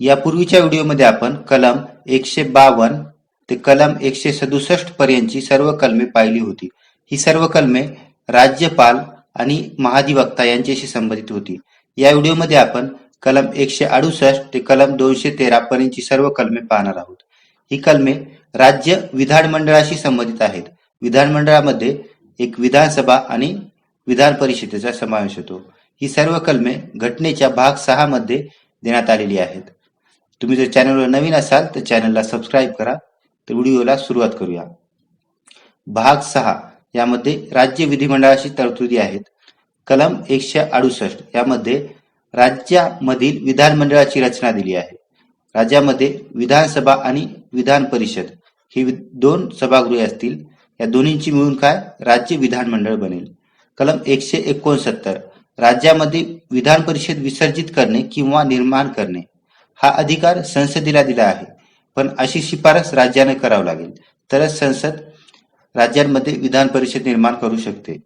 यापूर्वीच्या व्हिडिओमध्ये आपण कलम एकशे बावन्न ते कलम एकशे सदुसष्ट पर्यंतची सर्व कलमे पाहिली होती. ही सर्व कलमे राज्यपाल आणि महाधिवक्ता यांच्याशी संबंधित होती. या व्हिडिओमध्ये आपण कलम एकशे अडुसष्ट ते कलम दोनशे तेरा पर्यंतची सर्व कलमे पाहणार आहोत. ही कलमे राज्य विधानमंडळाशी संबंधित आहेत. विधानमंडळामध्ये एक विधानसभा आणि विधान परिषदेचा समावेश होतो. ही सर्व कलमे घटनेच्या भाग सहा मध्ये देण्यात आलेली आहेत. तुम्ही जर चॅनलवर नवीन असाल तर चॅनलला सबस्क्राईब करा. तर व्हिडिओला सुरुवात करूया. भाग सहा. यामध्ये राज्य विधिमंडळाची तरतुदी आहेत. कलम एकशे अडुसष्ट. यामध्ये राज्यामधील विधानमंडळाची रचना दिली आहे. राज्यामध्ये विधानसभा आणि विधान परिषद ही दोन सभागृहे असतील. या दोन्हींची मिळून काय? राज्य विधानमंडळ बनेल. कलम एकशे एकोणसत्तर. राज्यामध्ये विधान परिषद विसर्जित करणे किंवा निर्माण करणे. हा अधिकार संसदेला दिला आहे. पण अशी शिफारस राज्याने करावी लागेल. तरच संसद राज्यांमध्ये विधान परिषद निर्माण करू शकते.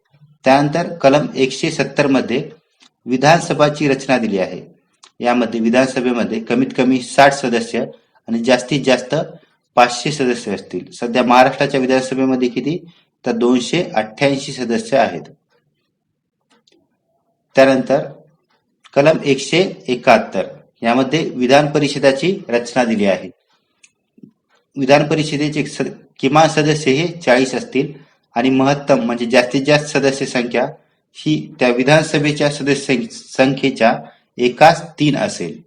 त्यानंतर कलम एकशे सत्तरमध्ये विधानसभाची रचना दिली आहे. यामध्ये विधानसभेमध्ये कमीत कमी साठ सदस्य आणि जास्तीत जास्त पाचशे सदस्य असतील. सध्या महाराष्ट्राच्या विधानसभेमध्ये किती? तर दोनशे अठ्ठ्याऐंशी सदस्य आहेत. त्यानंतर कलम एकशे एकाहत्तर यामध्ये विधान परिषदाची रचना दिली आहे. विधान परिषदेचे किमान सदस्य हे चाळीस असतील आणि महत्तम म्हणजे जास्तीत जास्त सदस्य संख्या ही त्या विधानसभेच्या सदस्य संख्येच्या एकाच तीन असेल.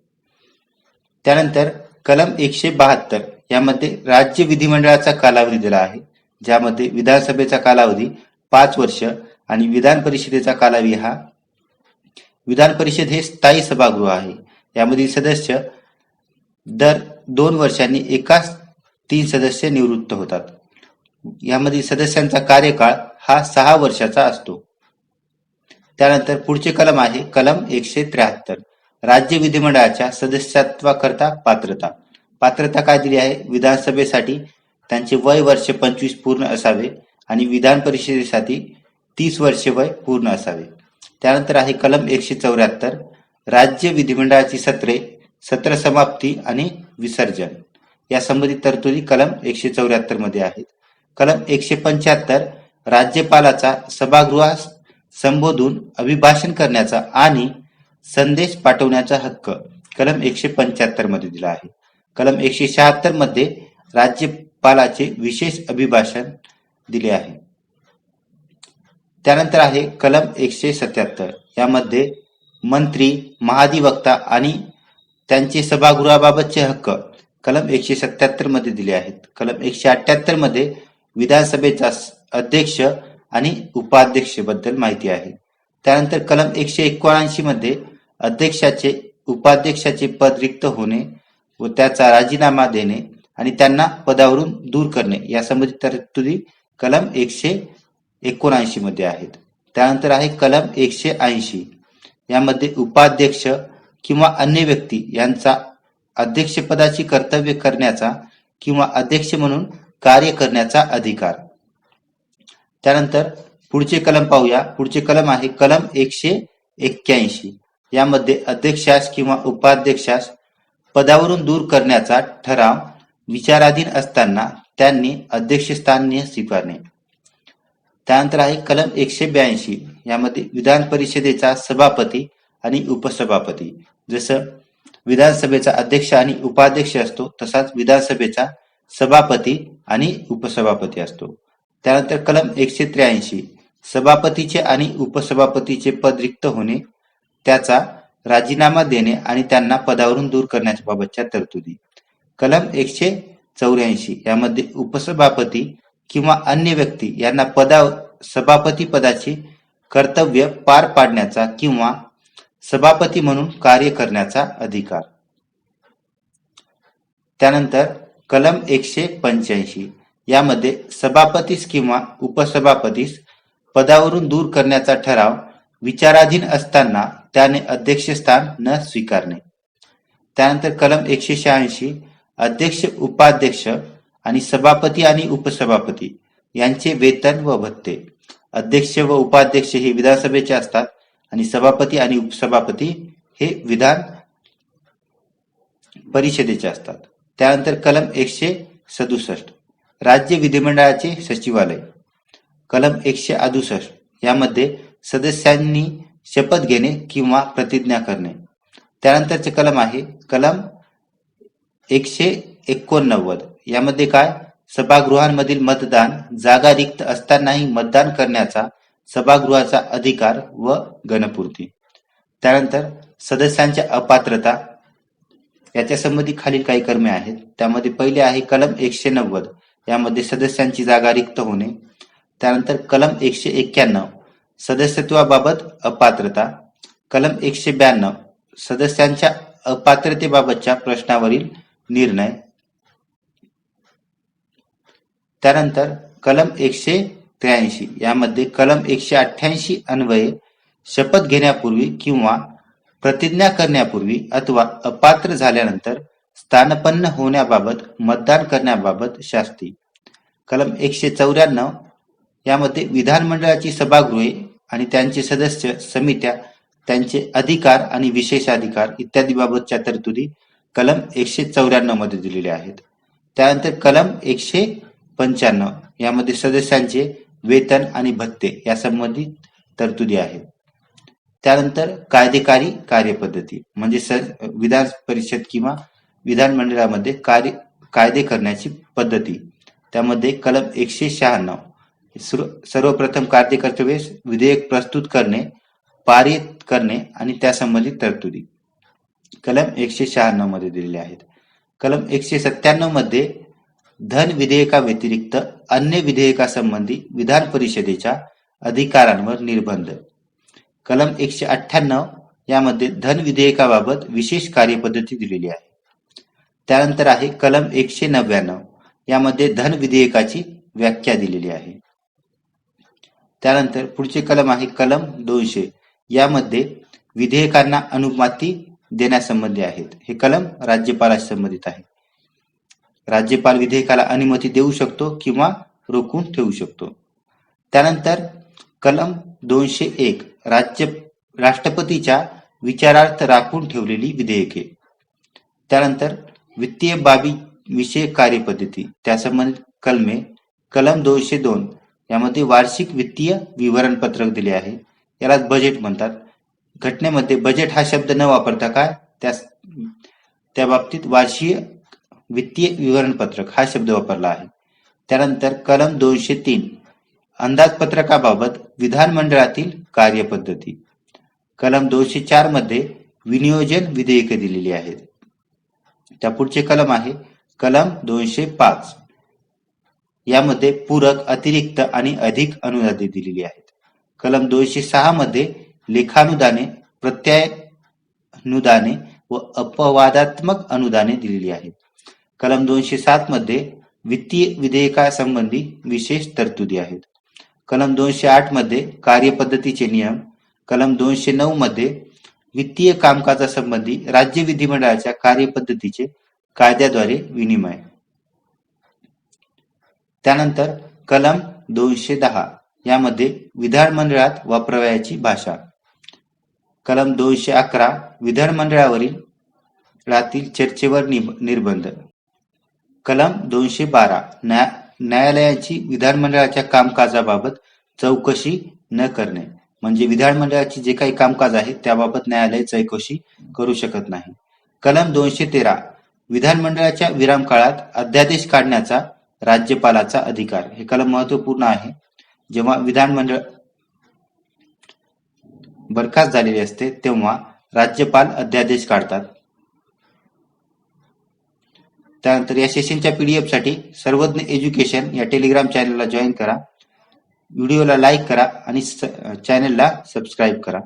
त्यानंतर कलम एकशे बहात्तर यामध्ये राज्य विधिमंडळाचा कालावधी दिला आहे ज्यामध्ये विधानसभेचा कालावधी पाच वर्ष आणि विधान परिषदेचा कालावधी हा विधान परिषद हे स्थायी सभागृह आहे. यामधील सदस्य दर दोन वर्षांनी एकाच तीन सदस्य निवृत्त होतात. यामधील सदस्यांचा कार्यकाळ हा सहा वर्षाचा असतो. त्यानंतर पुढचे कलम आहे कलम एकशे त्र्याहत्तर. राज्य विधिमंडळाच्या सदस्यत्वाकरता पात्रता. पात्रता काय दिली आहे? विधानसभेसाठी त्यांचे वय वर्ष पंचवीस पूर्ण असावे आणि विधान परिषदेसाठी तीस वर्षे वय पूर्ण असावे. त्यानंतर आहे कलम एकशे चौऱ्याहत्तर. राज्य विधिमंडळाची सत्रे सत्र समाप्ती आणि विसर्जन. या संबंधित तरतुदी कलम एकशे चौऱ्याहत्तरमध्ये आहेत. कलम एकशे पंच्याहत्तर राज्यपालाचा सभागृहास संबोधून अभिभाषण करण्याचा आणि संदेश पाठवण्याचा हक्क कलम एकशे पंच्याहत्तरमध्ये दिला आहे. कलम एकशे शहात्तरमध्ये राज्यपालाचे विशेष अभिभाषण दिले आहे. त्यानंतर आहे कलम एकशे सत्याहत्तर. यामध्ये मंत्री महाधिवक्ता आणि त्यांचे सभागृहाबाबतचे हक्क कलम एकशे सत्याहत्तरमध्ये दिले आहेत. कलम एकशे अठ्याहत्तरमध्ये विधानसभेचा अध्यक्ष आणि उपाध्यक्षबद्दल माहिती आहे. त्यानंतर कलम एकशे एकोणऐंशी मध्ये अध्यक्षाचे उपाध्यक्षाचे पद रिक्त होणे व त्याचा राजीनामा देणे आणि त्यांना पदावरून दूर करणे या संबंधित तरतुदी कलम एकशे एकोणऐंशी मध्ये आहेत. त्यानंतर आहे कलम एकशे ऐंशी. यामध्ये उपाध्यक्ष किंवा अन्य व्यक्ती यांचा अध्यक्षपदाची कर्तव्य करण्याचा किंवा अध्यक्ष म्हणून कार्य करण्याचा अधिकार. त्यानंतर पुढचे कलम पाहूया. पुढचे कलम आहे कलम एकशे एक्क्याऐंशी. यामध्ये अध्यक्षास किंवा उपाध्यक्षास पदावरून दूर करण्याचा ठराव विचाराधीन असताना त्यांनी अध्यक्षस्थान स्वीकारणे. त्यानंतर आहे कलम एकशे ब्याऐंशी यामध्ये विधान परिषदेचा सभापती आणि उपसभापती. जसं विधानसभेचा अध्यक्ष आणि उपाध्यक्ष असतो तसाच विधानसभेचा सभापती आणि उपसभापती असतो. त्यानंतर कलम एकशे त्र्याऐंशी सभापतीचे आणि उपसभापतीचे पद रिक्त होणे त्याचा राजीनामा देणे आणि त्यांना पदावरून दूर करण्याच्या बाबतच्या तरतुदी. कलम एकशे चौऱ्याऐंशी यामध्ये उपसभापती किंवा अन्य व्यक्ती यांना पदा सभापती पदाचे कर्तव्य पार पाडण्याचा किंवा सभापती म्हणून कार्य करण्याचा अधिकार. त्यानंतर कलम एकशे पंच्याऐंशी यामध्ये सभापतीस किंवा उपसभापतीस पदावरून दूर करण्याचा ठराव विचाराधीन असताना त्याने अध्यक्षस्थान न स्वीकारणे. त्यानंतर कलम एकशे शहाऐंशी अध्यक्ष उपाध्यक्ष आणि सभापती आणि उपसभापती यांचे वेतन व भत्ते. अध्यक्ष व उपाध्यक्ष हे विधानसभेचे असतात आणि सभापती आणि उपसभापती हे विधान परिषदेचे असतात. त्यानंतर कलम एकशे सदुसष्ट राज्य विधिमंडळाचे सचिवालय. कलम एकशे अडुसष्ट यामध्ये सदस्यांनी शपथ घेणे किंवा प्रतिज्ञा करणे. त्यानंतरचे कलम आहे कलम एकशे एकोणनव्वद यामध्ये काय? सभागृहांमधील मतदान जागा रिक्त असतानाही मतदान करण्याचा सभागृहाचा अधिकार व गणपूर्ती त्यानंतर सदस्यांच्या अपात्रता याच्या संबंधी खालील काही कर्मे आहेत. त्यामध्ये पहिले आहे कलम एकशे नव्वद. यामध्ये सदस्यांची जागा रिक्त होणे. त्यानंतर कलम एकशे एक्क्याण्णव. सदस्यत्वाबाबत अपात्रता. कलम एकशे ब्याण्णव. सदस्यांच्या अपात्रतेबाबतच्या प्रश्नावरील निर्णय. त्यानंतर कलम एकशे त्र्याऐंशी. यामध्ये कलम एकशे अठ्ठ्याऐंशी अन्वये शपथ घेण्यापूर्वी किंवा प्रतिज्ञा करण्यापूर्वी अथवा अपात्र झाल्यानंतर स्थानपन्न होण्याबाबत मतदान करण्याबाबत शास्ती. कलम एकशे चौऱ्याण्णव. यामध्ये विधानमंडळाची सभागृहे आणि त्यांचे सदस्य समित्या त्यांचे अधिकार आणि विशेषाधिकार इत्यादी बाबतच्या तरतुदी कलम एकशे चौऱ्याण्णवमध्ये दिलेल्या आहेत. त्यानंतर कलम एकशे पंच्याण्णव. यामध्ये सदस्यांचे वेतन आणि भत्ते यासंबंधी तरतुदी आहेत. त्यानंतर कायदेकारी कार्यपद्धती म्हणजे स विधान परिषद किंवा विधानमंडळामध्ये कार्य कायदे करण्याची पद्धती. त्यामध्ये कलम एकशे शहाण्णव सर्वप्रथम कार्यकर्तव्यास विधेयक प्रस्तुत करणे पारित करणे आणि त्यासंबंधित तरतुदी. कलम एकशे शहाण्णवमध्ये दिलेले आहेत. कलम एकशे सत्त्याण्णवमध्ये धन विधेयकाव्यतिरिक्त अन्य विधेयकासंबंधी विधान परिषदेच्या अधिकारांवर निर्बंध. कलम एकशे अठ्ठ्याण्णव यामध्ये धन विधेयकाबाबत विशेष कार्यपद्धती दिलेली आहे. त्यानंतर आहे कलम एकशे नव्याण्णव यामध्ये धन विधेयकाची व्याख्या दिलेली आहे. त्यानंतर पुढचे कलम आहे कलम दोनशे यामध्ये विधेयकांना अनुमती देण्यासंबंधी आहेत. हे कलम राज्यपालाशी संबंधित आहे. राज्यपाल विधेयकाला अनुमती देऊ शकतो किंवा रोखून ठेवू शकतो. त्यानंतर कलम दोनशे एक राज्य राष्ट्रपतीच्या विचारार्थ राखून ठेवलेली विधेयके. त्यानंतर वित्तीय बाबी विषय कार्यपद्धती त्यासंबंधित कलमे कलम दोनशे दोन यामध्ये वार्षिक वित्तीय विवरणपत्रक दिले आहे. याला बजेट म्हणतात. घटनेमध्ये बजेट हा शब्द न वापरता काय? त्या त्या बाबतीत वार्षिक वित्तीय विवरणपत्रक हा शब्द वापरला आहे. त्यानंतर कलम दोनशे तीन अंदाजपत्रकाबाबत विधानमंडळातील कार्यपद्धती. कलम दोनशे चारमध्ये विनियोजन विधेयके दिलेली आहेत. त्या पुढचे कलम आहे कलम दोनशे पाच. यामध्ये पूरक अतिरिक्त आणि अधिक अनुदाने दिलेली आहेत. कलम दोनशे सहा मध्ये लेखानुदाने प्रत्ययानुदाने व अपवादात्मक अनुदाने दिलेली आहेत. कलम दोनशे सात मध्ये वित्तीय विधेयकासंबंधी विशेष तरतुदी आहेत. कलम दोनशे आठमध्ये कार्यपद्धतीचे नियम कलम दोनशे नऊ मध्ये वित्तीय कामकाजासंबंधी राज्य विधिमंडळाच्या कार्यपद्धतीचे कायद्याद्वारे विनिमय. त्यानंतर कलम दोनशे दहा यामध्ये विधानमंडळात वापरावयाची भाषा. कलम दोनशे अकरा विधानमंडळावरील रातील चर्चेवर निर्बंध. कलम दोनशे बारा. न्या न्यायालयाची विधानमंडळाच्या कामकाजाबाबत चौकशी न करणे. म्हणजे विधानमंडळाची जे काही कामकाज आहे त्याबाबत न्यायालय चौकशी करू शकत नाही. कलम दोनशे तेरा. विधानमंडळाच्या विराम काळात अध्यादेश काढण्याचा राज्यपालाचा अधिकार. हे कलम महत्त्वपूर्ण आहे. जेव्हा विधानमंडळ बरखास्त झालेले असते तेव्हा राज्यपाल अध्यादेश काढतात. त्यानंतर या सेशनच्या पीडीएफसाठी सर्वज्ञ एज्युकेशन या टेलिग्राम चॅनलला जॉईन करा. व्हिडिओला लाईक करा आणि चॅनलला सबस्क्राईब करा.